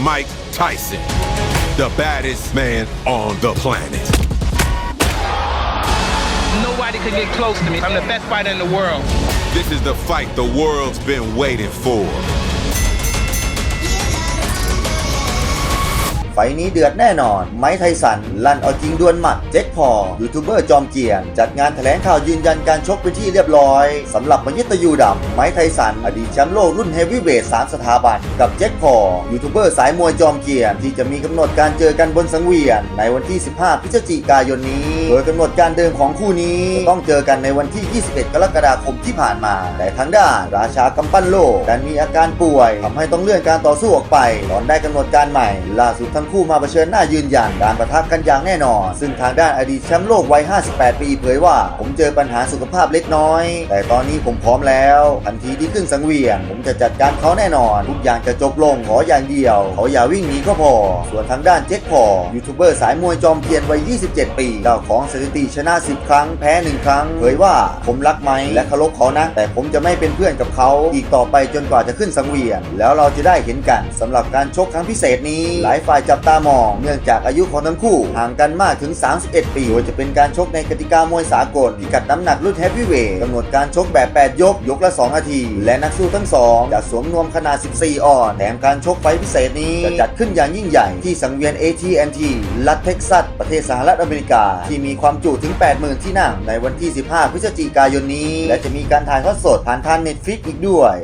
Mike Tyson, the baddest man on the planet. Nobody could get close to me. I'm the best fighter in the world. This is the fight the world's been waiting for. ฟนี้เดือดแน่นอน ไม้ไทสัน ลั่นเอาจริงดวลหมัด เจ็คพอยูทูบเบอร์จอมเกียน จัดงานแถลงข่าวยืนยันการชกเป็นที่เรียบร้อยสำหรับมยิตยูดำไม้ไทสัน อดีตแชมป์โลกรุ่นเฮฟวีเวทสามสถาบัน กับเจ็คพอยูทูบเบอร์สายมวยจอมเกียน ที่จะมีกำหนดการเจอกันบนสังเวียน ในวันที่ 15 พฤศจิกายนนี้ โดยกำหนดการเดิมของคู่นี้จะต้องเจอกันในวันที่ 21 กรกฎาคมที่ผ่านมา แต่ทางด้านราชากำปั้นโลกดันมีอาการป่วยทำให้ต้องเลื่อนการต่อสู้ออกไปก่อนได้กำหนดการใหม่ล่าสุดทั้งคู่มาเผชิญหน้ายืนยันการประทะกันอย่างแน่นอน ซึ่งทางด้านอดีตแชมป์โลกวัย 58 ปีเผยว่า ผมเจอปัญหาสุขภาพเล็กน้อย แต่ตอนนี้ผมพร้อมแล้วทันทีที่ขึ้นสังเวียน ผมจะจัดการเขาแน่นอน ทุกอย่างจะจบลงขออย่างเดียว เขาอย่าวิ่งหนีก็พอ ส่วนทางด้านเจ็คพอยูทูบเบอร์สายมวยจอมเพียรวัย 27 ปีเจ้าของสถิติชนะ 10 ครั้งแพ้ 1 ครั้งเผยว่าผมรักไหมและเคารพเขานะ แต่ผมจะไม่เป็นเพื่อนกับเขาอีกต่อไปจนกว่าจะขึ้นสังเวียน แล้วเราจะได้เห็นกันสำหรับการชกครั้งพิเศษนี้ หลายฝ่ายจับตามอง เนื่องจากอายุของทั้งคู่ ห่างกันมากถึง 31 ปีโดยจะเป็นการชกในกติกามวยสากลพิกัดน้ำหนักรุ่นเฮฟวีเวทกำหนดการชกแบบ 8 ยก ยกละ 2 นาที และนักสู้ทั้งสองจะสวมนวมขนาด 14 ออนแถมการชกไฟพิเศษนี้จะจัดขึ้นอย่างยิ่งใหญ่ที่สังเวียน AT&T รัฐเท็กซัส ประเทศสหรัฐอเมริกา ที่มีความจุถึง 80,000 ที่นั่งในวันที่ 15 พฤศจิกายนนี้ และจะมีการถ่ายทอดสดผ่านทางเน็ตฟิกอีกด้วย